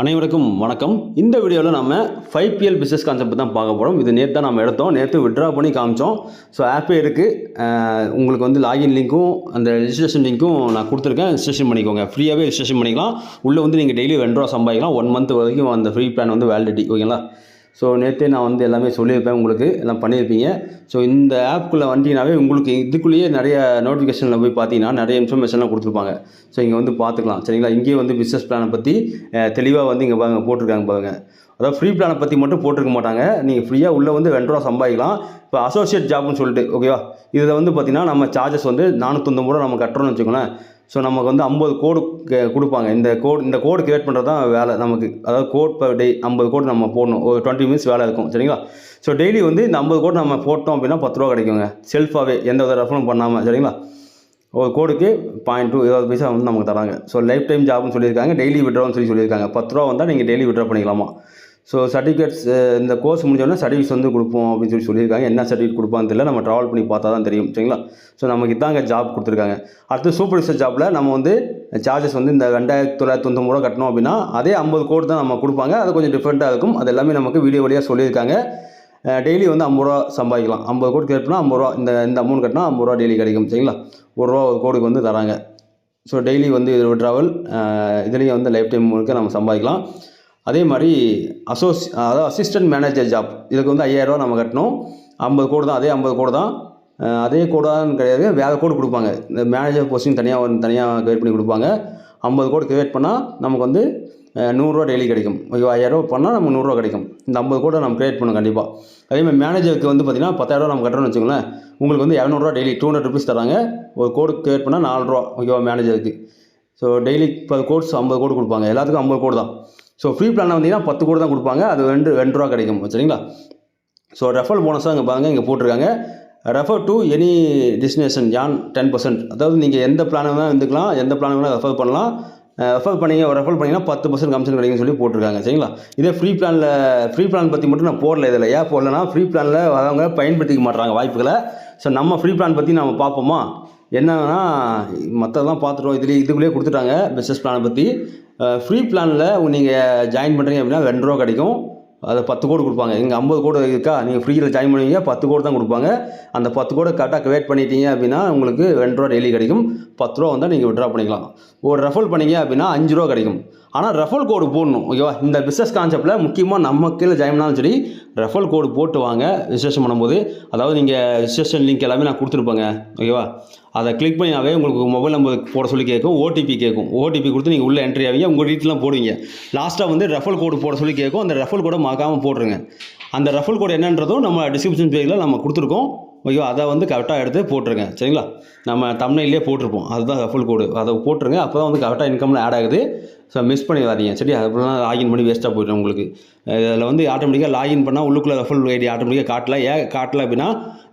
அனைவருக்கும் வணக்கம். இந்த வீடியோவில் நம்ம ஃபைவ் பிஎல் பிஸ்னஸ் கான்செப்ட் தான் பார்க்க போகிறோம் இது நேற்று தான் நம்ம எடுத்தோம். நேற்று விட்ரா பண்ணி காமிச்சோம். ஸோ ஆப்பே இருக்குது உங்களுக்கு வந்து லாகின் லிங்க்கும் அந்த ரிஜிஸ்ட்ரேஷன் லிங்க்கும் நான் கொடுத்துருக்கேன். ரிஜிஸ்ட்ரேஷன் பண்ணிக்கோங்க. ஃப்ரீயாகவே ரிஜிஸ்ட்ரேஷன் பண்ணிக்கலாம். உள்ளே வந்து நீங்கள் டெய்லி ரெண்டு ரூபா சம்பாதிக்கலாம். ஒன் மந்த் வரைக்கும் அந்த ஃப்ரீ பிளான் வந்து வேலிடிட்டி ஓகேங்களா ஸோ நேற்றே நான் வந்து எல்லாமே சொல்லியிருப்பேன் உங்களுக்கு எல்லாம் பண்ணியிருப்பீங்க. ஸோ இந்த ஆப்குள்ளே வந்தீங்கனாவே உங்களுக்கு இதுக்குள்ளேயே நிறைய நோட்டிஃபிகேஷனில் போய் பார்த்தீங்கன்னா நிறைய இன்ஃபர்மேஷன்லாம் கொடுத்துருப்பாங்க. ஸோ இங்கே வந்து பார்த்துக்கலாம். சரிங்களா? இங்கேயே வந்து பிஸ்னஸ் பிளானை பற்றி தெளிவாக வந்து இங்கே பாருங்கள் போட்டிருக்காங்க பாருங்கள் அதாவது ஃப்ரீ பிளானை பற்றி மட்டும் போட்டிருக்க மாட்டாங்க. நீங்கள் ஃப்ரீயாக உள்ளே வந்து ரெண்டு ரூபா சம்பாதிக்கலாம். இப்போ அசோசியேட் ஜாப்னு சொல்லிட்டு ஓகேவா இதில் வந்து பார்த்தீங்கன்னா நம்ம சார்ஜஸ் வந்து நானூற்றொம்பது ரூபா நம்ம கட்டுறோம்னு வச்சுக்கோங்களேன். ஸோ நமக்கு வந்து ஐம்பது கோடு கொடுப்பாங்க. இந்த கோடு இந்த கோடு கிரியேட் பண்ணுறது தான் வேலை நமக்கு. அதாவது கோட் பர் டே ஐம்பது கோடு நம்ம போடணும். ஒரு டுவெண்ட்டி மினிட்ஸ் வேலை இருக்கும். சரிங்களா? ஸோ டெய்லி வந்து இந்த ஐம்பது கோடு நம்ம போட்டோம் அப்படின்னா பத்து ரூபா கிடைக்குங்க. செல்ஃபாகவே எந்த வித ரெஃபரும் பண்ணாமல் சரிங்களா? ஒரு கோடுக்கு பாயிண்ட் டூ இருபது பைசா வந்து நமக்கு தராங்க. ஸோ லைஃப் டைம் ஜாப்னு சொல்லியிருக்காங்க. டெய்லி விட்ரான்னு சொல்லி சொல்லியிருக்காங்க. பத்து ரூபா வந்தால் நீங்கள் டெய்லி விட்ரா பண்ணிக்கலாமா? ஸோ சர்டிஃபிகேட்ஸ் uh, இந்த கோர்ஸ் முடிஞ்சோடனே சர்டிஃபிகேட்ஸ் வந்து கொடுப்போம் அப்படின்னு சொல்லி சொல்லியிருக்காங்க. என்ன சர்டிஃபிகேட் கொடுப்பான்னு தெரியல. நம்ம ட்ராவல் பண்ணி பார்த்தா தான் தெரியும். சரிங்களா? ஸோ நமக்கு இதாங்க ஜாப் கொடுத்துருக்காங்க. அடுத்து சூப்பர்வைசர் ஜாப்பில் நம்ம வந்து சார்ஜஸ் வந்து இந்த ரெண்டாயிரத்தி தொள்ளாயிரத்தி தொண்ணூறு ரூபா கட்டணும் அப்படின்னா அதே ஐம்பது கோடு தான் நம்ம கொடுப்பாங்க. அது கொஞ்சம் டிஃப்ரெண்ட்டாக இருக்கும். அது எல்லாமே நமக்கு வீடியோ வழியாக சொல்லியிருக்காங்க. டெய்லி வந்து ஐம்பது ரூபா சம்பாதிக்கலாம். ஐம்பது கோடி கட்டினா ஐம்பது ரூபா. இந்த இந்த அமௌண்ட் கட்டினா ஐம்பது ரூபா டெய்லி கிடைக்கும். சரிங்களா? ஒரு ரூபா ஒரு கோடுக்கு வந்து தராங்க. ஸோ டெய்லி வந்து இதோட ட்ராவல் இதுலேயும் வந்து லைஃப் டைம் முழுக்க நம்ம சம்பாதிக்கலாம். அதே மாதிரி அசோசி அதாவது அசிஸ்டன்ட் மேனேஜர் ஜாப் இதுக்கு வந்து ஐயாயிரரூவா நம்ம கட்டணும். ஐம்பது கோடு தான் அதே ஐம்பது கோடு தான். அதே கோடான்னு கிடையாது வேறு கோடு கொடுப்பாங்க. இந்த மேனேஜர் போஸ்டிங் தனியாக வந்து தனியாக கிரியேட் பண்ணி கொடுப்பாங்க. ஐம்பது கோடு கிரியேட் பண்ணால் நமக்கு வந்து நூறுரூவா டெய்லி கிடைக்கும். ஓகே ஐயாயிரரூவா பண்ணால் நமக்கு நூறுரூவா கிடைக்கும். இந்த ஐம்பது கோடை நம்ம கிரியேட் பண்ணணும் கண்டிப்பாக அதே மாதிரி மேனேஜருக்கு வந்து பார்த்திங்கன்னா பத்தாயிரரூவா நம்ம கட்டணும்னு வச்சுக்கோங்களேன். உங்களுக்கு வந்து இரநூறுவா டெய்லி டூ ஹண்ட்ரட் ருபீஸ் தராங்க. ஒரு கோடு கிரியேட் பண்ணால் நாலு ரூபா ஓகேவா மேனேஜருக்கு ஸோ டெய்லி பத்து கோட்ஸ் ஐம்பது கோடு கொடுப்பாங்க. எல்லாத்துக்கும் ஐம்பது கோடு தான். ஸோ ஃப்ரீ பிளானில் வந்தீங்கன்னா பத்து கூட தான் கொடுப்பாங்க. அது ரெண்டு ரெண்டு ரூபா கிடைக்கும். சரிங்களா? ஸோ ரெஃபர் போனஸாக இங்கே பாருங்கள் இங்கே போட்டிருக்காங்க. ரெஃபர் டு எனி டெஸ்டினேஷன் யான் டென் பர்சன்ட் அதாவது நீங்கள் எந்த பிளான் வேணால் இருந்துக்கலாம். எந்த பிளான் வேணால் ரெஃபர் பண்ணலாம். ரெஃபர் பண்ணீங்க ரெஃபர் பண்ணிங்கன்னா பத்து பர்சன்ட் கமிஷன் கிடைக்கும்னு சொல்லி போட்டிருக்காங்க. சரிங்களா? இதே ஃப்ரீ பிளானில் ஃப்ரீ பிளான் பற்றி மட்டும் நான் போடல இதில். ஏன் போடலன்னா ஃப்ரீ பிளானில் வரவங்க பயன்படுத்திக்க மாட்றாங்க வாய்ப்புகளை. ஸோ நம்ம ஃப்ரீ பிளான் பற்றி நம்ம பார்ப்போமா? என்னன்னா மற்றதெல்லாம் பார்த்துட்டோம். இதுலேயே இதுக்குள்ளேயே கொடுத்துட்டாங்க பிஸ்னஸ் பிளானை பற்றி ஃப்ரீ பிளானில் நீங்கள் ஜாயின் பண்ணுறீங்க அப்படின்னா ரெண்டு ரூபா கிடைக்கும். அது பத்து கோடு கொடுப்பாங்க. இங்கே ஐம்பது கோடி இருக்கா? நீங்கள் ஃப்ரீயில் ஜாயின் பண்ணுவீங்க. பத்து கோடு தான் கொடுப்பாங்க. அந்த பத்து கோடை கரெக்டாக கவேட் பண்ணிட்டீங்க அப்படின்னா உங்களுக்கு ரெண்டு ரூபா டெய்லி கிடைக்கும். பத்து ரூபா வந்தால் நீங்கள் விட்ரா பண்ணிக்கலாம். ஒரு ரெஃபல் பண்ணீங்க அப்படின்னா அஞ்சு ரூபா கிடைக்கும். ஆனால் ரெஃபல் கோடு போடணும் ஓகேவா இந்த பிஸ்னஸ் கான்செப்ட்டில் முக்கியமாக நம்ம கீழே ஜாயின் பண்ணாலும் சரி ரெஃபல் கோடு போட்டு வாங்க. ரிஜிஸ்ட்ரேஷன் பண்ணும்போது அதாவது நீங்கள் ரிஜிஸ்ட்ரேஷன் லிங்க் எல்லாமே நான் கொடுத்துருப்பேங்க ஓகேவா அதை கிளிக் பண்ணினாவே உங்களுக்கு மொபைல் நம்பர் போட சொல்லி கேட்கும் ஓடிபி கேட்கும். ஓடிபி கொடுத்து நீங்கள் உள்ளே என்ட்ரி ஆவீங்க உங்கள் டீட்டெயிலாம் போடுவீங்க. லாஸ்ட்டாக வந்து ரெஃபல் கோடு போட சொல்லி கேட்கும் அந்த ரெஃபல் கோடை மறக்காமல் போட்டுருங்க. அந்த ரெஃபல் கோடு என்னன்றதும் நம்ம டிஸ்கிரிப்ஷன் பேஜில் நம்ம கொடுத்துருக்கோம். ஐயோ அதை வந்து கரெக்டாக எடுத்து போட்டுருங்க. சரிங்களா? நம்ம தமிழ்லேயே போட்டிருப்போம். அதுதான் ரெஃபல் கோடு அதை போட்டுருங்க அப்போ தான் வந்து கரெக்டாக இன்கமில் ஆட் ஆகுது. ஸோ மிஸ் பண்ணிடாதீங்க. சரி அப்படிலாம் லாகின் பண்ணி வேஸ்ட்டாக போயிடும் உங்களுக்கு. இதில் வந்து ஆட்டோமேட்டிக்காக லாகின் பண்ணால் உள்ளுக்குள்ளே ரெஃபல் ஐடி ஆட்டோமேட்டிக்காக காட்டல. ஏன் காட்டல அப்படின்னா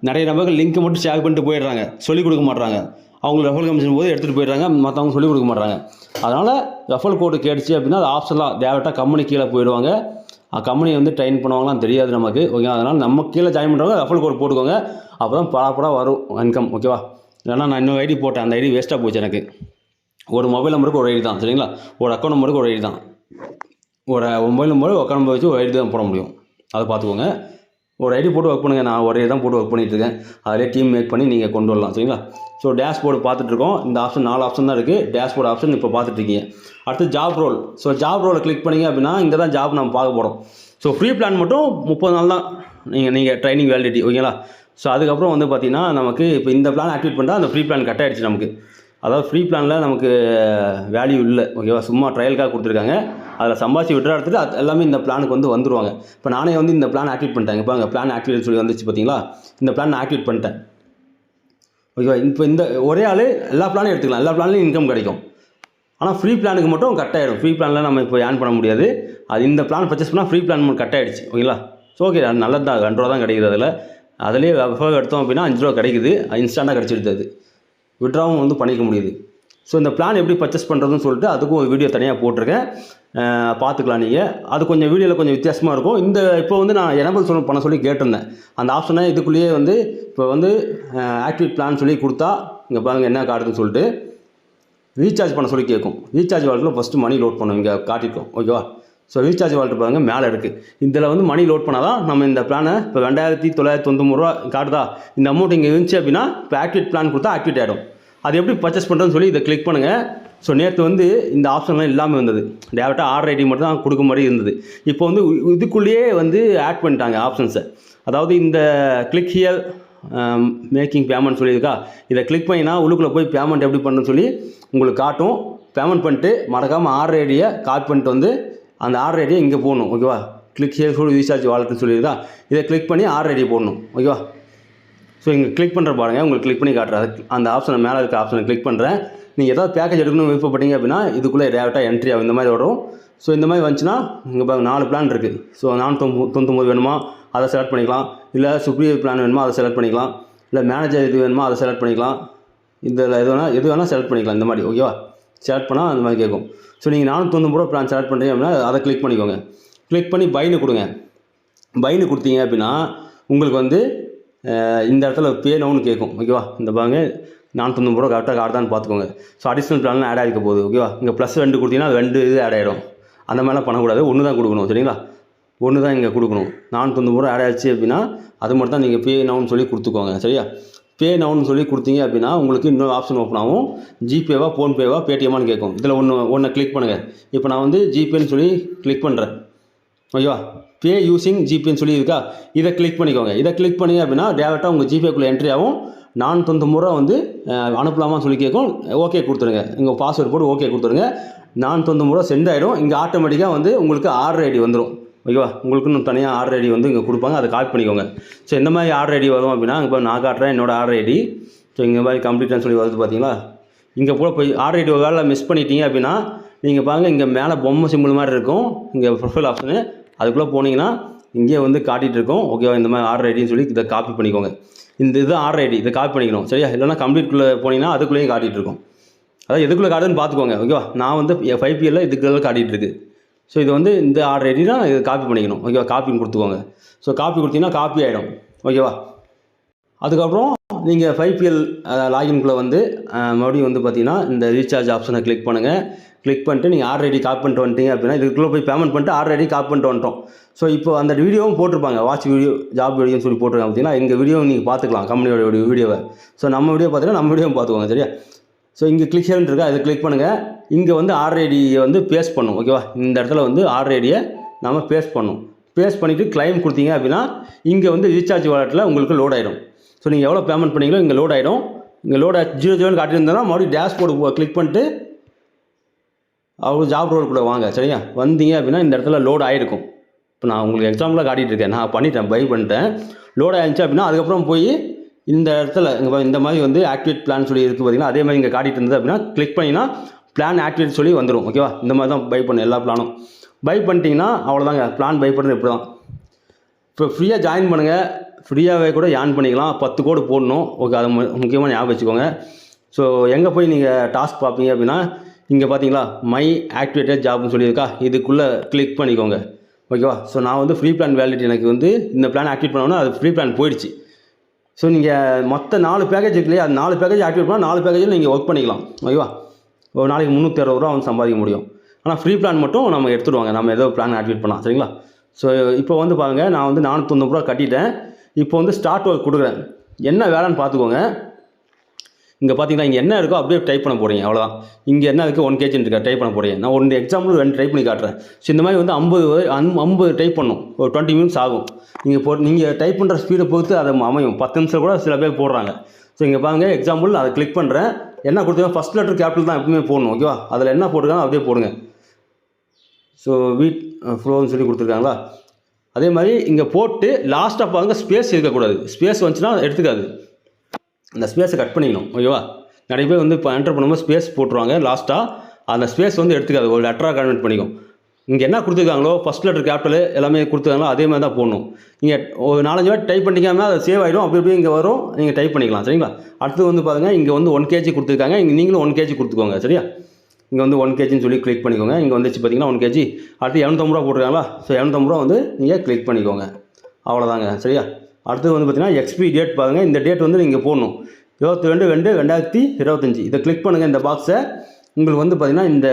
நிறைய நபர்கள் லிங்க் மட்டும் ஷேர் பண்ணிட்டு போயிடுறாங்க. சொல்லிக் கொடுக்க மாட்றாங்க. அவங்க ரெஃபல் கமிஷன் போது எடுத்துகிட்டு போயிடுறாங்க. மற்றவங்க சொல்லிக் கொடுக்க மாட்டாங்க அதனால் ரெஃபல் கோடு கேட்டுச்சு அப்படின்னா அது ஆப்ஷன்லாம் டேரெக்டாக கம்பெனி கீழே போயிடுவாங்க. கம்பெனி வந்து ட்ரெயின் பண்ணுவாங்களாம் தெரியாது நமக்கு. ஓகே அதனால் நம்ம கீழே ஜாயின் பண்ணுறவங்க ரெஃபல் கோடு போட்டுக்கோங்க. அப்போ தான் ப்ராப்பராக வரும் இன்கம் ஓகேவா இல்லைன்னா நான் இன்னொரு ஐடி போட்டேன். அந்த ஐடி வேஸ்ட்டாக போச்சு எனக்கு. ஒரு மொபைல் நம்பருக்கு ஒரு ஐடி தான். சரிங்களா? ஒரு அக்கௌண்ட் நம்பருக்கு ஒரு ஐடி தான். ஒரு மொபைல் நம்பர் அக்கௌண்ட் நம்பர் வச்சு ஒரு ஐடி தான் போட முடியும். அதை பார்த்துக்கோங்க. ஒரு ஐடி போட்டு ஒர்க் பண்ணுங்கள் நான் ஒரே தான் போட்டு ஒர்க் பண்ணிட்டு இருக்கேன் அதிலே டீம் மேக் பண்ணி நீங்கள் கொண்டு வரலாம். சரிங்களா? ஸோ டேஷ்போர்டு பார்த்துட்ருக்கோம் இந்த ஆப்ஷன் நாலு ஆப்ஷன் தான் இருக்குது டேஷ்போர்டு ஆப்ஷன் இப்போ பார்த்துட்ருக்கீங்க அடுத்து ஜாப் ரோல் ஸோ ஜாப் ரோலை கிளிக் பண்ணீங்க அப்படின்னா இங்கே தான் ஜாப் நம்ம பார்க்க போகிறோம் ஸோ ஃப்ரீ பிளான் மட்டும் முப்பது நாள் தான். நீங்கள் நீங்கள் ட்ரைனிங் வேலிடிட்டி ஓகேங்களா ஸோ அதுக்கப்புறம் வந்து பார்த்தீங்கன்னா நமக்கு இப்போ இந்த பிளான் ஆக்டிவேட் பண்ணால் அந்த ஃப்ரீ பிளான் கட் ஆயிடுச்சு நமக்கு. அதாவது ஃப்ரீ பிளானில் நமக்கு வேல்யூ இல்லை. ஓகேவா? சும்மா ட்ரையலுக்காக கொடுத்துருக்காங்க. அதில் சம்பாதிச்சு விட்றா எடுத்துட்டு அது எல்லாமே இந்த பிளானுக்கு வந்து வந்துருவாங்க. இப்போ நானே வந்து இந்த பிளான் ஆக்டிவேட் பண்ணிட்டேன். இப்போ அங்கே பிளான் ஆக்டிவேட் சொல்லி வந்துச்சு பார்த்தீங்களா? இந்த பிளான் நான் ஆக்டிவேட் பண்ணிட்டேன். ஓகேவா? இப்போ இந்த ஒரே ஆள் எல்லா பிளானும் எடுத்துக்கலாம். எல்லா பிளான்லையும் இன்கம் கிடைக்கும். ஆனால் ஃப்ரீ பிளானுக்கு மட்டும் கட் ஆகிடும் ஃப்ரீ பிளானில் நம்ம இப்போ ஏர்ன் பண்ண முடியாது. அது இந்த பிளான் பர்ச்சேஸ் பண்ணால் ஃப்ரீ பிளான் கட் ஆகிடுச்சு ஓகேங்களா? ஸோ ஓகே அது நல்லது தான் ரெண்டு ரூபா தான் கிடைக்குது அதில். அதுலேயே வெஃபர் எடுத்தோம் அப்படின்னா அஞ்சு ரூபா கிடைக்குது. இன்ஸ்டண்ட்டாக கிடச்சிடுது அது. விட்ராவும் வந்து பண்ணிக்க முடியுது. ஸோ இந்த பிளான் எப்படி பர்ச்சேஸ் பண்ணுறதுன்னு சொல்லிட்டு அதுக்கும் ஒரு வீடியோ தனியாக போட்டிருக்கேன். பார்த்துக்கலாம் நீங்கள் அது கொஞ்சம் வீடியோவில் கொஞ்சம் வித்தியாசமாக இருக்கும். இந்த இப்போ வந்து நான் எனபிள் சொல்ல பண்ண சொல்லி கேட்டிருந்தேன். அந்த ஆப்ஷனை இதுக்குள்ளேயே வந்து இப்போ வந்து ஆக்டிவேட் பிளான் சொல்லி கொடுத்தா இங்கே பாருங்கள் என்ன காட்டுதுன்னு சொல்லிட்டு ரீசார்ஜ் பண்ண சொல்லி கேட்கும். ரீசார்ஜ் வாழ்க்கையில் ஃபஸ்ட்டு மணி லோட் பண்ணும் இங்கே காட்டிருக்கோம் ஓகேவா ஸோ ரீசார்ஜ் வாலெட் பாருங்க மேலே இருக்குது இதில் வந்து மணி லோட் பண்ணால் தான் நம்ம இந்த பிளானை இப்போ ரெண்டாயிரத்தி தொள்ளாயிரத்தி தொண்ணூறு ரூபா காட்டுதா? இந்த அமௌண்ட் இங்கே இருந்துச்சு அப்படின்னா இப்போ ஆக்டிவேட் பிளான் கொடுத்தா ஆக்டிவேட் ஆகிடும் அது எப்படி பர்ச்சேஸ் பண்ணுறதுன்னு சொல்லி இதை கிளிக் பண்ணுங்கள் ஸோ நேற்று வந்து இந்த ஆப்ஷன்லாம் இல்லாமல் இருந்தது. டேரெக்டாக ஆர்டர் ஐடி மட்டும் தான் கொடுக்க மாதிரி இருந்தது. இப்போ வந்து இதுக்குள்ளேயே வந்து ஆட் பண்ணிட்டாங்க ஆப்ஷன்ஸை அதாவது இந்த கிளிக் ஹியர் மேக்கிங் பேமெண்ட் சொல்லியிருக்கா? இதை கிளிக் பண்ணினா உள்ளுக்குள்ளே போய் பேமெண்ட் எப்படி பண்ணுன்னு சொல்லி உங்களுக்கு காட்டும். பேமெண்ட் பண்ணிட்டு மறக்காமல் ஆர்டர் ஐடியை காட் பண்ணிட்டு வந்து அந்த ஆர்டர் ஐடியை இங்கே போடணும். ஓகேவா கிளிக் ஹியர் ஃபுல் ரீசார்ஜ் வாலெட்னு சொல்லியிருக்கா? இதை கிளிக் பண்ணி ஆர்டர் ஐடியை போடணும். ஓகேவா ஸோ இங்கே கிளிக் பண்ணுற பாருங்க. உங்களுக்கு கிளிக் பண்ணி காட்டுறேன். அந்த ஆப்ஷனை மேலே இருக்க ஆப்ஷனை கிளிக் பண்ணுறேன் நீங்கள் ஏதாவது பேக்கேஜ் எடுக்கணும்னு விருப்பப்பட்டீங்க அப்படின்னா இதுக்குள்ளே டேரெக்டாக என்ட்ரி ஆகும். இந்த மாதிரி வரும். ஸோ இந்த மாதிரி வந்துச்சுன்னா இங்கே பாருங்க நாலு பிளான் இருக்குது ஸோ நான் தொண்ணூத்தொம்பது வேணுமா? அதை செலக்ட் பண்ணிக்கலாம். இல்லை சுப்ரியர் பிளான் வேணுமா? அதை செலக்ட் பண்ணிக்கலாம். இல்லை மேனேஜர் இது வேணுமா அதை செலக்ட் பண்ணிக்கலாம். இதில் எது வேணால் எது வேணால் செலக்ட் பண்ணிக்கலாம். இந்த மாதிரி ஓகேவா செலக்ட் பண்ணால் அந்த மாதிரி கேட்கும். ஸோ நீங்கள் நானூற்றொம்பது ரூபா பிளான் செலக்ட் பண்ணுறீங்க அப்படின்னா அதை கிளிக் பண்ணிக்கோங்க. கிளிக் பண்ணி பைனு கொடுங்க. பைனு கொடுத்தீங்க அப்படின்னா உங்களுக்கு வந்து இந்த இடத்துல பே கேட்கும் ஓகேவா இந்த பாருங்க நானூற்றொம்பது ரூபா கரெக்டாக கார்டான்னு பார்த்துக்கோங்க. ஸோ அடிஷ்னல் பிளான்லாம் ஆட் ஆகிக்க போகுது ஓகேவா இங்கே ப்ளஸ் ரெண்டு கொடுத்தீங்கன்னா ரெண்டு இது ஆட் ஆகிடும் அந்த மாதிரிலாம் பண்ணக்கூடாது ஒன்று தான் கொடுக்கணும் சரிங்களா? ஒன்று தான் இங்கே கொடுக்கணும். நானூற்றொம்பது ரூபா ஆட் ஆயிடுச்சு அப்படின்னா அது மட்டும் தான் நீங்கள் பே நவுன்னு சொல்லி கொடுத்துக்கோங்க சரியா? பே நவுன்னு சொல்லி கொடுத்தீங்க அப்படின்னா உங்களுக்கு இன்னொரு ஆப்ஷன் ஓப்பன் ஆகும். ஜிபேவா ஃபோன்பேவா பேடிஎம்மான்னு கேட்கும். இதில் ஒன்று ஒன்றை கிளிக் பண்ணுங்கள் இப்போ நான் வந்து ஜிபேன்னு சொல்லி கிளிக் பண்ணுறேன் ஓகேவா பே யூசிங் ஜிபேன்னு சொல்லி இருக்கா இதை கிளிக் பண்ணிக்கோங்க. இதை கிளிக் பண்ணீங்க அப்படின்னா டேரெக்டாக உங்கள் ஜிபேக்குள்ளே என்ட்ரி ஆகும் நான் தொண்ணூறுரூவா வந்து அனுப்பலாமான்னு சொல்லி கேட்கும். ஓகே கொடுத்துருங்க. உங்கள் பாஸ்வேர்டு போட்டு ஓகே கொடுத்துருங்க. நான் தொண்ணூறுரூவா சென்ட் ஆகிடும் இங்கே ஆட்டோமேட்டிக்காக வந்து உங்களுக்கு ஆர்டர் ஐடி வந்துடும் ஓகேவா உங்களுக்குன்னு தனியாக ஆர்டர் ஐடி வந்து இங்கே கொடுப்பாங்க. அதை காப்பி பண்ணிக்கோங்க. ஸோ இந்த மாதிரி ஆர்டர் ஐடி வரும் அப்படின்னா இப்போ நான் காட்டுறேன். என்னோட ஆர்டர் ஐடி ஸோ இந்த மாதிரி கம்ப்ளீட்டான்னு சொல்லி வருது பார்த்தீங்களா இங்கே கூட போய் ஆர்டர் ஐடி ஒரு வேலை மிஸ் பண்ணிட்டீங்க அப்படின்னா நீங்கள் பாருங்கள் இங்கே மேலே பொம்மை சிம்பிள் மாதிரி இருக்கும். இங்கே ப்ரொஃபைல் ஆப்ஷனு அதுக்குள்ளே போனீங்கன்னா இங்கே வந்து காட்டிகிட்டுருக்கும் ஓகேவா இந்த மாதிரி ஆர்டர் ஐடின்னு சொல்லி இதை காப்பி பண்ணிக்கோங்க. இந்த இது ஆர்டர் ஐடி இதை காப்பி பண்ணிக்கணும். சரியா? இல்லைன்னா கம்ப்ளீட்குள்ளே போனீங்கன்னா அதுக்குள்ளேயும் காட்டிகிட்டு இருக்கும். அதாவது எதுக்குள்ளே காட்டுதுன்னு பார்த்துக்கோங்க. ஓகேவா நான் வந்து ஃபைவ் பிஎல்ல இதுக்குள்ள காட்டிகிட்டு இருக்குது ஸோ இது வந்து இந்த ஆர்டர் ஐடினா இது காப்பி பண்ணிக்கணும். ஓகேவா காப்பின்னு கொடுத்துக்கோங்க. ஸோ காப்பி கொடுத்தீங்கன்னா காப்பி ஆகிடும் ஓகேவா அதுக்கப்புறம் நீங்கள் ஃபைவ் பிஎல் லாகின்குள்ளே வந்து மறுபடியும் வந்து பார்த்தீங்கன்னா இந்த ரீசார்ஜ் ஆப்ஷனை கிளிக் பண்ணுங்கள் கிளிக் பண்ணிட்டு நீங்கள் ஆர்டர் ஐடி காப்பி பண்ணிட்டு வந்துட்டீங்க அப்படின்னா இதுக்குள்ளே போய் பேமெண்ட் பண்ணிட்டு ஆர்டர் ஐடி காப்பி பண்ணிட்டு வந்துட்டோம். ஸோ இப்போ அந்த வீடியோவும் போட்டிருப்பாங்க. வாட்ச் வீடியோ ஜாப் வீடியோன்னு சொல்லி போட்டிருக்காங்க பார்த்தீங்கன்னா எங்கள் வீடியோ நீங்கள் பார்த்துக்கலாம். கம்பெனியோட வீடியோவை ஸோ நம்ம வீடியோ பார்த்தீங்கன்னா நம்ம வீடியோவும் பார்த்துக்கோங்க சரியா? ஸோ இங்கே கிளிக் இருக்கா? இதை கிளிக் பண்ணுங்கள் இங்கே வந்து ஆர்டர் ஐடியை வந்து பேஸ்ட் பண்ணும் ஓகேவா இந்த இடத்துல வந்து ஆர்டர் ஐடியை நம்ம பேஸ்ட் பண்ணும். பேஸ்ட் பண்ணிவிட்டு கிளைம் கொடுத்தீங்க அப்படின்னா இங்கே வந்து ரீசார்ஜ் வாலெட்டில் உங்களுக்கு லோட் ஆகிடும் ஸோ நீங்கள் எவ்வளோ பேமெண்ட் பண்ணீங்களோ இங்கே லோட் ஆகிடும் இங்கே லோட் ஜீரோ ஜீரோன்னு காட்டியிருந்தோம்னா மறுபடியும் டேஷ்போர்டு கிளிக் பண்ணிட்டு அவங்க ஜாப் ரோல் கூட வாங்க சரியா? வந்தீங்க அப்படின்னா இந்த இடத்துல லோடு ஆகிருக்கும் இப்போ நான் உங்களுக்கு எக்ஸாம்பிளாக காட்டிகிட்டு இருக்கேன். நான் பண்ணிட்டேன் பை பண்ணிட்டேன். லோட் ஆயிருந்துச்சு அப்படின்னா அதுக்கப்புறம் போய் இந்த இடத்துல இங்கே இந்த மாதிரி வந்து ஆக்டிவேட் பிளான் சொல்லி இருக்குது பார்த்தீங்கன்னா அதே மாதிரி இங்கே காட்டிட்டு இருந்தது அப்படின்னா கிளிக் பண்ணிங்கன்னா பிளான் ஆக்டிவேட் சொல்லி வந்துடும் ஓகேவா இந்த மாதிரி தான் பை பண்ண எல்லா பிளானும் பை பண்ணிட்டீங்கன்னா அவ்வளோதாங்க பிளான் பை பண்ணுறது இப்படி தான் இப்போ ஃப்ரீயாக ஜாயின் பண்ணுங்கள் ஃப்ரீயாகவே கூட ஜாயின் பண்ணிக்கலாம். பத்து கோடு போடணும். ஓகே அது முக்கியமாக ஞாபகம் வச்சுக்கோங்க. ஸோ எங்கே போய் நீங்கள் டாஸ்க் பார்ப்பீங்க அப்படின்னா இங்கே பார்த்தீங்களா மை ஆக்டிவேட்டட் ஜாப்னு சொல்லியிருக்கா. இதுக்குள்ளே கிளிக் பண்ணிக்கோங்க. ஓகேவா ஸோ நான் வந்து ஃப்ரீ பிளான் வேலிட்டி எனக்கு வந்து இந்த பிளான் ஆக்டிவேட் பண்ணோன்னா அது ஃப்ரீ பிளான் போயிடுச்சு. ஸோ நீங்கள் மொத்த நாலு பேக்கேஜ் இருக்கு இல்லையா? அது நாலு பேக்கேஜ் ஆக்டிவேட் பண்ணால் நாலு பேக்கேஜில் நீங்கள் ஒர்க் பண்ணிக்கலாம். ஓகேவா ஒரு நாளைக்கு முந்நூற்றி அறுபது ரூபா வந்து சம்பாதிக்க முடியும். ஆனால் ஃப்ரீ பிளான் மட்டும் நம்ம எடுத்துடுவாங்க. நம்ம ஏதோ பிளான் ஆக்டிவேட் பண்ணலாம். சரிங்களா? ஸோ இப்போ வந்து பாருங்கள் நான் வந்து நானூற்றொண்ணூறு ரூபா கட்டிட்டேன். இப்போ வந்து ஸ்டார்ட் ஒர்க் கொடுக்குறேன். என்ன வேலைன்னு பார்த்துக்கோங்க. இங்கே பார்த்தீங்கன்னா இங்கே என்ன இருக்கோ அப்படியே டைப் பண்ண போகிறீங்க அவ்வளோதான் இங்கே என்ன இருக்குது ஒன் கேஜின் இருக்கா டைப் பண்ண போகிறீங்க நான் ஒன்று எக்ஸாம்பிள் ரெண்டு டைப் பண்ணி காட்டுறேன். ஸோ இந்த மாதிரி வந்து ஐம்பது ஐம்பது டைப் பண்ணும். ஒரு டுவெண்ட்டி மினிட்ஸ் ஆகும். நீங்கள் போ நீங்கள் டைப் பண்ணுற ஸ்பீடை பொறுத்து அது அமையும். பத்து நிமிஷம் கூட சில பேர் போடுறாங்க. ஸோ இங்கே பாருங்கள் எக்ஸாம்பிள் அதை கிளிக் பண்ணுறேன் என்ன கொடுத்தீங்க ஃபஸ்ட் லெட்டர் கேபிட்டல் தான் எப்பவுமே போடணும் ஓகேவா அதில் என்ன போட்டிருக்காங்க அப்படியே போடுங்க. ஸோ வீட் ஃப்ளோன்னு சொல்லி கொடுத்துருக்காங்களா? அதே மாதிரி இங்கே போட்டு லாஸ்ட்டாக பாருங்கள் ஸ்பேஸ் இருக்கக்கூடாது. ஸ்பேஸ் வந்துச்சுன்னா எடுத்துக்காது. அந்த ஸ்பேஸை கட் பண்ணிக்கணும் ஓகேவா நிறைய பேர் வந்து இப்போ என்டர் பண்ணும்போது ஸ்பேஸ் போட்டுருவாங்க லாஸ்ட்டாக அந்த ஸ்பேஸ் வந்து எடுத்துக்காது ஒரு லெட்டராக கன்வெர்ட் பண்ணிக்கும். இங்கே என்ன கொடுத்துருக்காங்களோ ஃபஸ்ட் லெட்டர் கேபிட்டல் எல்லாமே கொடுத்துருக்காங்களோ அதே மாதிரி தான் போடணும். நீங்கள் ஒரு நாலஞ்சு வாட்டி டைப் பண்ணிக்காமல் அது சேவ் ஆகிடும் அப்படி இப்படி இங்கே வரும் நீங்கள் டைப் பண்ணிக்கலாம் சரிங்களா? அடுத்து வந்து பாருங்கள் இங்கே வந்து ஒன் கேஜி கொடுத்துருக்காங்க இங்கே நீங்களும் ஒன் கேஜி கொடுத்துக்கோங்க சரியா? இங்கே வந்து ஒன் கேஜின்னு சொல்லி கிளிக் பண்ணிக்கோங்க இங்கே வந்துச்சு பார்த்தீங்கன்னா ஒன் கேஜி அடுத்து இரநூத்தம்பது ரூபா போட்டுருக்காங்களா? ஸோ இரநூத்தம்பது ரூபா வந்து நீங்கள் கிளிக் பண்ணிக்கோங்க. அவ்வளோதாங்க சரியா? அடுத்தது வந்து பார்த்தீங்கன்னா எக்ஸ்பி டேட் பாருங்கள் இந்த டேட் வந்து நீங்கள் போடணும். இருபத்தி ரெண்டு ரெண்டு ரெண்டாயிரத்தி இருபத்தஞ்சி. இதை கிளிக் பண்ணுங்கள் இந்த பாக்ஸை உங்களுக்கு வந்து பார்த்திங்கன்னா இந்த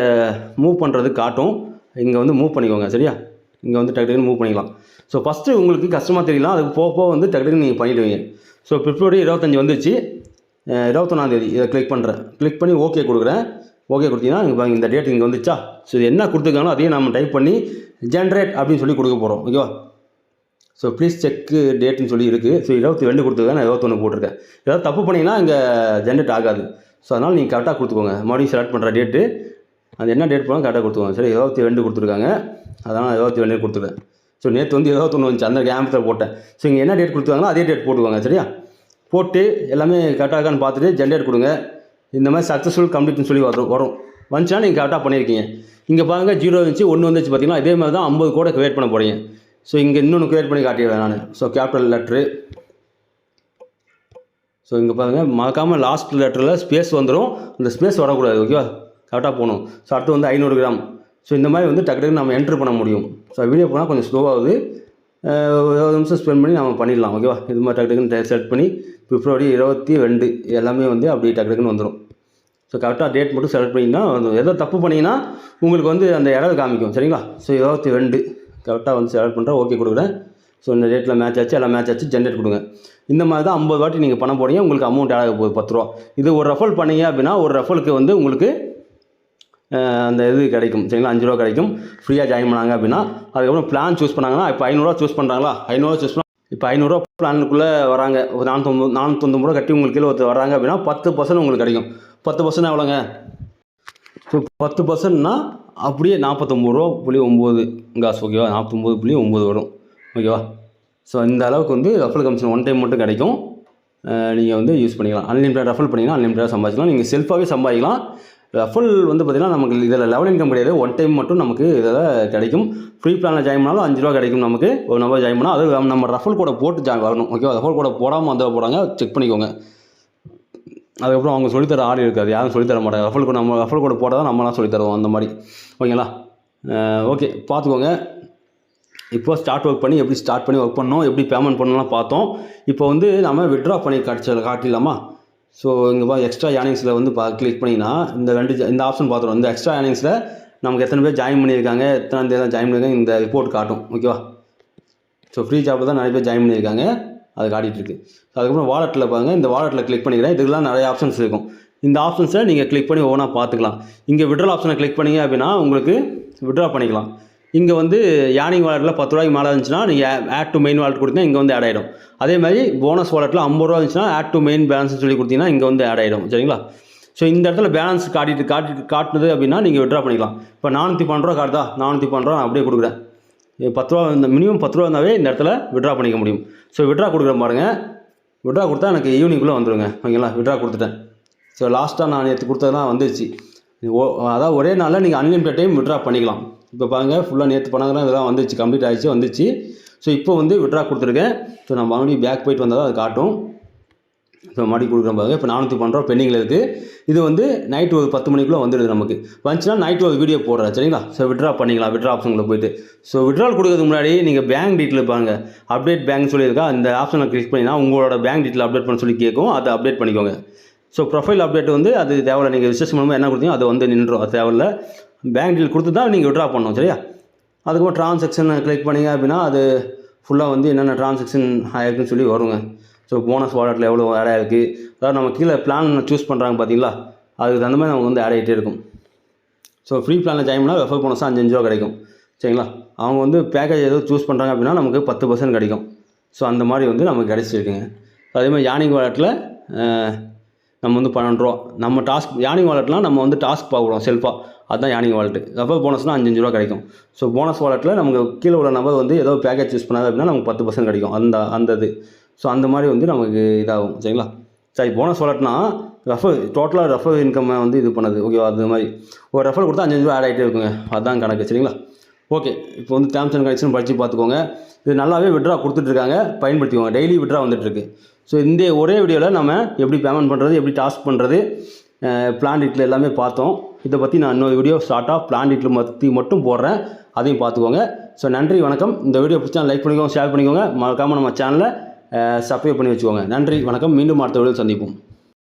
மூவ் பண்ணுறது காட்டும். இங்கே வந்து மூவ் பண்ணிக்கோங்க சரியா? இங்கே வந்து டக்கு மூவ் பண்ணிக்கலாம். ஸோ ஃபஸ்ட்டு உங்களுக்கு கஷ்டமாக தெரியலாம் அதுக்கு போக போக வந்து டக்கு நீங்கள் பண்ணிவிடுவீங்க ஸோ பிப்ரவரி இருபத்தஞ்சி வந்துச்சு இருபத்தொன்னாந்தேதி இதை கிளிக் பண்ணுறேன் கிளிக் பண்ணி ஓகே கொடுக்குறேன். ஓகே கொடுத்தீங்கன்னா இங்கே பாருங்க இந்த டேட் இங்கே வந்துச்சா ஸோ இது என்ன கொடுத்துருக்காங்களோ அதையும் நம்ம டைப் பண்ணி ஜென்ரேட் அப்படின்னு சொல்லி கொடுக்க போகிறோம் ஓகேவா ஸோ ப்ளீஸ் செக்கு டேட்னு சொல்லி இருக்குது ஸோ இருபத்தி ரெண்டு கொடுத்துருக்கேன் நான் இருபத்தொன்று போட்டிருக்கேன். ஏதாவது தப்பு பண்ணிங்கன்னா இங்கே ஜென்ரேட் ஆகாது. ஸோ அதனால் நீங்கள் கரெக்டாக கொடுத்துக்கோங்க. மறுபடியும் செலக்ட் பண்ணுற டேட்டு அது என்ன டேட் போனால் கரெக்டாக கொடுத்துக்கோங்க. சரி இருபத்தி ரெண்டு கொடுத்துருக்காங்க. அதனால் இருபத்தி ரெண்டு கொடுத்துருக்கேன் ஸோ நேற்று வந்து இருபத்தொன்று வந்துச்சு. அந்த கேம்பத்தில் போட்டேன். ஸோ இங்கே என்ன டேட் கொடுத்துருக்காங்களோ அதே டேட் போட்டுக்கோங்க. சரியா? போட்டு எல்லாமே கரெக்டாக இருக்கான்னு பார்த்துட்டு ஜென்ரேட் கொடுங்க. இந்த மாதிரி சக்ஸஸ்ஃபுல் கம்ப்ளீட்னு சொல்லி வரும் வரும். வந்துச்சுன்னா நீங்கள் கரெக்டாக பண்ணியிருக்கீங்க. இங்கே பாருங்கள் ஜீரோ இருந்துச்சு ஒன்று வந்துச்சு. பார்த்தீங்கன்னா இதே மாதிரி தான் ஐம்பது கூட கிரியேட் பண்ண போகிறீங்க ஸோ இங்கே இன்னொன்று கிரியேட் பண்ணி காட்டிடுவேன் நான். ஸோ கேபிட்டல் லெட்ரு ஸோ இங்கே பாருங்கள் மறக்காமல் லாஸ்ட் லெட்டரில் ஸ்பேஸ் வந்துடும் அந்த ஸ்பேஸ் வரக்கூடாது ஓகேவா கரெக்டாக போகணும். ஸோ அடுத்து வந்து ஐநூறு கிராம். ஸோ இந்த மாதிரி வந்து டக்கு டக்குன்னு நம்ம என்ட்ரு பண்ண முடியும். ஸோ வீடியோ போனால் கொஞ்சம் ஸ்லோவாகுது ஒரு இருபது நிமிஷம் ஸ்பெண்ட் பண்ணி நம்ம பண்ணிடலாம் ஓகேவா இது மாதிரி டக்கு டக்குன்னு செலக்ட் பண்ணி பிப்ரவரி இருபத்தி ரெண்டு எல்லாமே வந்து அப்படி டக்கு டக்குன்னு வந்துடும் ஸோ கரெக்டாக டேட் மட்டும் செலக்ட் பண்ணிங்கன்னா வந்து ஏதோ தப்பு பண்ணிங்கன்னா உங்களுக்கு வந்து அந்த இடம் காமிக்கும் சரிங்களா? ஸோ இருபத்தி ரெண்டு. கரெக்டாக வந்து செலக்ட் பண்ணுறேன் ஓகே கொடுக்குறேன். ஸோ இந்த டேட்டில் மேட்ச் ஆச்சு எல்லாம் மேட்ச் ஆச்சு ஜென்ரேட் கொடுங்க. இந்த மாதிரி தான் ஐம்பது வாட்டி நீங்கள் பணம் போடுங்க உங்களுக்கு அமௌண்ட் ஆக போகுது பத்து ரூபா. இது ஒரு ரெஃபல் பண்ணீங்க அப்படின்னா ஒரு ரெஃபலுக்கு வந்து உங்களுக்கு அந்த இது கிடைக்கும் சரிங்களா? அஞ்சு ரூபா கிடைக்கும். ஃப்ரீயாக ஜாயின் பண்ணாங்க அப்படின்னா அதுக்கப்புறம் பிளான் சூஸ் பண்ணாங்கன்னா இப்போ ஐநூறுரூவா சூஸ் பண்ணுறாங்களா ஐநூறுரூவா சூஸ் பண்ண இப்போ ஐநூறுரூவா பிளானுக்குள்ளே வராங்க. ஒரு நானூற்றொம்பது நானூற்றொம்பது ரூபா கட்டி உங்களுக்கு கீழே ஒருத்தர் வராங்க அப்படின்னா பத்து பர்சன்ட் உங்களுக்கு கிடைக்கும். பத்து பர்சன்ட் எவ்வளோங்க? ஸோ பத்து பர்சன்ட்னா அப்படியே நாற்பத்தொம்பது ரூபா புள்ளி ஒம்பது காசு ஓகேவா நாற்பத்தொம்பது புள்ளி ஒம்பது வரும். ஓகேவா ஸோ இந்த அளவுக்கு வந்து ரஃபல் கமிஷன் ஒன் டைம் மட்டும் கிடைக்கும். நீங்கள் வந்து யூஸ் பண்ணிக்கலாம். அன்லிமிட்டட் ரஃபல் பண்ணிங்கன்னா அன்லிமிட்டடாக சம்பாதிக்கலாம் நீங்கள் செல்ஃபாகவே சம்பாதிக்கலாம். ரஃபல் வந்து பார்த்திங்கன்னா நமக்கு இதில் லெவல் இன்கம் கிடையாது. ஒன் டைம் மட்டும் நமக்கு இதில் கிடைக்கும். ஃப்ரீ பிளானில் ஜாயின் பண்ணாலும் அஞ்சு ரூபா கிடைக்கும் நமக்கு. ஒரு நம்பர் ஜாயின் பண்ணால் அது நம்ம ரஃபல் கூட போட்டு ஜாயின் வரணும். ஓகேவா ரஃபல் கூட போடாமல் வந்து போடாங்க செக் பண்ணிக்கோங்க. அதுக்கப்புறம் அவங்க சொல்லித்தர ஆள் இருக்காது. யாரும் சொல்லித்தர மாட்டாங்க. ரஃபல் கூட நம்ம ரஃபல் கூட போட்டால் தான் நம்மளாம் சொல்லித்தரோம் அந்த மாதிரி. ஓகேங்களா ஓகே பார்த்துக்கோங்க. இப்போ ஸ்டார்ட் ஒர்க் பண்ணி எப்படி ஸ்டார்ட் பண்ணி ஒர்க் பண்ணோம் எப்படி பேமெண்ட் பண்ணலாம் பார்த்தோம். இப்போ வந்து நம்ம விட்ரா பண்ணி காட்சி காட்டிடலாமா? ஸோ இங்கே பா எக்ஸ்ட்ரா ஏர்னிங்ஸில் வந்து பா கிளிக் பண்ணிங்கன்னா இந்த ரெண்டு ஜ- இந்த ஆப்ஷன் பார்த்துருவோம். இந்த எக்ஸ்ட்ரா ஏர்னிங்ஸில் நமக்கு எத்தனை பேர் ஜாயின் பண்ணியிருக்காங்க எத்தனை தேதி ஜாயின் பண்ணியிருக்காங்க இந்த ரிப்போர்ட் காட்டும். ஓகேவா ஸோ ஃப்ரீ ஜாப்பில் தான் நிறைய பேர் ஜாயின் பண்ணியிருக்காங்க. அது காட்டிகிட்டு ஸோ அதுக்கப்புறம் வாலெட்டில் பாருங்கள் இந்த வாலெட்டில் கிளிக் பண்ணிக்கிறேன். இதுக்கெல்லாம் நிறைய ஆப்ஷன்ஸ் இருக்கும். இந்த ஆப்ஷன்ஸை நீங்கள் கிளிக் பண்ணி ஒவ்வொன்றா பார்த்துக்கலாம். இங்கே விட்ரல் ஆப்ஷனை கிளிக் பண்ணிங்க அப்படின்னா உங்களுக்கு விட்ரா பண்ணிக்கலாம். இங்கே வந்து யானிங் வாலெட்டில் பத்து ரூபாய்க்கு மேலே இருந்துச்சுன்னா நீங்கள் ஆட் டு மெயின் வாலெட் கொடுத்தீங்கன்னா இங்கே வந்து ஆட் ஆகிடும் அதே மாதிரி போனஸ் வாலெட்டில் ஐம்பது ரூபா இருந்துச்சுன்னா ஆட் டு மெயின் பேலன்ஸ்னு சொல்லி கொடுத்தீங்கன்னா இங்கே வந்து ஆட் ஆகிடும் சரிங்களா? ஸோ இந்த இடத்துல பேலன்ஸ் காட்டிட்டு காட்டிட்டு காட்டுனது அப்படின்னா நீங்கள் விட்ரா பண்ணிக்கலாம். இப்போ நானூற்றி பன்னெண்டு ரூபா காட்டுதா? நானூற்றி பன்னெண்டு ரூபா அப்படியே கொடுக்குறேன். பத்து ரூபா இந்த மினிமம் பத்து ரூபா இருந்தாவே இந்த இடத்துல விட்ரா பண்ணிக்க முடியும். ஸோ விட்ரா கொடுக்குற பாருங்கள் விட்ரா கொடுத்தா எனக்கு ஈவினிங்குள்ளே வந்துடுங்க ஓகேங்களா விட்ரா கொடுத்துட்டேன். ஸோ லாஸ்ட்டாக நான் நேற்று கொடுத்ததெல்லாம் வந்துருச்சு. ஓ அதாவது ஒரே நாளில் நீங்கள் அன்லிமிட்டட் டைம் விட்ரா பண்ணிக்கலாம். இப்போ பாருங்கள் ஃபுல்லாக நேற்று பண்ணாங்கன்னா இதெல்லாம் வந்துச்சு கம்ப்ளீட் ஆகிடுச்சு வந்துச்சு ஸோ இப்போ வந்து விட்ரா கொடுத்துருக்கேன். ஸோ நான் மறுபடியும் பேக் போயிட்டு வந்தால் தான் அது காட்டும். இப்போ மடி கொடுக்குற பாருங்க இப்போ நானூற்றி பன்னெண்டு பெண்டிங்கில் இருக்குது இது வந்து நைட்டு ஒரு பத்து மணிக்குள்ளே வந்துடுது நமக்கு. வந்துச்சுன்னா நைட்டு ஒரு வீடியோ போடுறேன் சரிங்களா? ஸோ விட்ரா பண்ணிக்கலாம் விட்ரா ஆப்ஷனில் போயிட்டு. ஸோ விட்ரால் கொடுக்கறதுக்கு முன்னாடி நீங்கள் பேங்க் டீட்டெயில் பாருங்க. அப்டேட் பேங்க் சொல்லியிருக்கா இந்த ஆப்ஷனை கிளிக் பண்ணினா உங்களோட பேங்க் டீட்டெயில் அப்டேட் பண்ண சொல்லி கேட்கும் அதை அப்டேட் பண்ணிக்கோங்க. ஸோ ப்ரொஃபைல் அப்டேட் வந்து அது தேவையில்ல நீங்கள் ரிசர்ச் மூலமாக என்ன கொடுத்தீங்க அது வந்து நின்றோம் அது தேவையில்ல. பேங்க் டீட்டெயில் கொடுத்து தான் நீங்கள் விட்ரா பண்ணணும் சரியா? அதுக்கப்புறம் ட்ரான்சாக்ஷன் கிளிக் பண்ணீங்க அப்படின்னா அது ஃபுல்லாக வந்து என்னென்ன ட்ரான்சாக்ஷன் ஆயிருக்குன்னு சொல்லி வருங்க. ஸோ போனஸ் வாலெட்டில் எவ்வளோ ஆட் ஆகிருக்கு அதாவது நம்ம கீழே பிளான் சூஸ் பண்ணுறாங்க பார்த்தீங்களா? அதுக்கு தகுந்த மாதிரி நமக்கு வந்து ஆட் ஆகிட்டே இருக்கும். ஸோ ஃப்ரீ பிளானில் ஜாயின் பண்ணால் ரெஃபர் போனஸாக அஞ்சு ரூபா கிடைக்கும். சரிங்களா? அவங்க வந்து பேக்கேஜ் ஏதோ சூஸ் பண்ணுறாங்க அப்படின்னா நமக்கு பத்து பர்சன்ட் கிடைக்கும். ஸோ அந்த மாதிரி வந்து நமக்கு கிடைச்சிருக்குங்க. அதே மாதிரி யானிங் வாலெட்டில் நம்ம வந்து பன்னெண்டு ரூபா. நம்ம டாஸ்க் யானிங் வாலெட்லாம் நம்ம வந்து டாஸ்க் பார்க்குறோம் செல்ஃபாக அதுதான் யானிங் வாலெட்டு ரெஃபர் போனஸ்னால் அஞ்சு அஞ்சு ரூபா கிடைக்கும். ஸோ போனஸ் வாலெட்டில் நமக்கு கீழே உள்ள நபர் வந்து ஏதோ பேக்கேஜ் சூஸ் பண்ணாது அப்படின்னா நமக்கு பத்து பர்சன்ட் கிடைக்கும். அந்த அந்த இது. ஸோ அந்த மாதிரி வந்து நமக்கு இதாகும். சரிங்களா? சரி போனஸ் வாலெட்னா ரெஃபர் டோட்டலாக ரெஃபர் இன்கம்மை வந்து இது பண்ணுது. ஓகேவா அது மாதிரி. ஒரு ரெஃபர் கொடுத்தா அஞ்சு ரூபா ஆட் ஆகிட்டே இருக்குங்க. அதுதான் கணக்கு. சரிங்களா? ஓகே இப்போ வந்து டேர்ம்ஸ் அண்ட் கண்டிஷன் படித்து பார்த்துக்கோங்க. இது நல்லாவே விட்ரா கொடுத்துட்ருக்காங்க. பயன்படுத்திக்கோங்க. டெய்லி விட்ரா வந்துட்டுருக்கு ஸோ இந்த ஒரே வீடியோவில் நம்ம எப்படி பேமெண்ட் பண்ணுறது எப்படி டாஸ்க் பண்ணுறது பிளான் டீட்டில் எல்லாமே பார்த்தோம். இதை பற்றி நான் இன்னொரு வீடியோ ஷார்ட்டாக பிளான் டீட்டில் பற்றி மட்டும் போடுறேன். அதையும் பார்த்துக்கோங்க. ஸோ நன்றி வணக்கம். இந்த வீடியோ பிடிச்சா லைக் பண்ணிக்கோங்க ஷேர் பண்ணிக்கோங்க. மறக்காமல் நம்ம சேனலை சப்ஸ்கிரைப் பண்ணி வச்சுக்கோங்க. நன்றி வணக்கம். மீண்டும் அடுத்த வீடியோ சந்திப்போம்.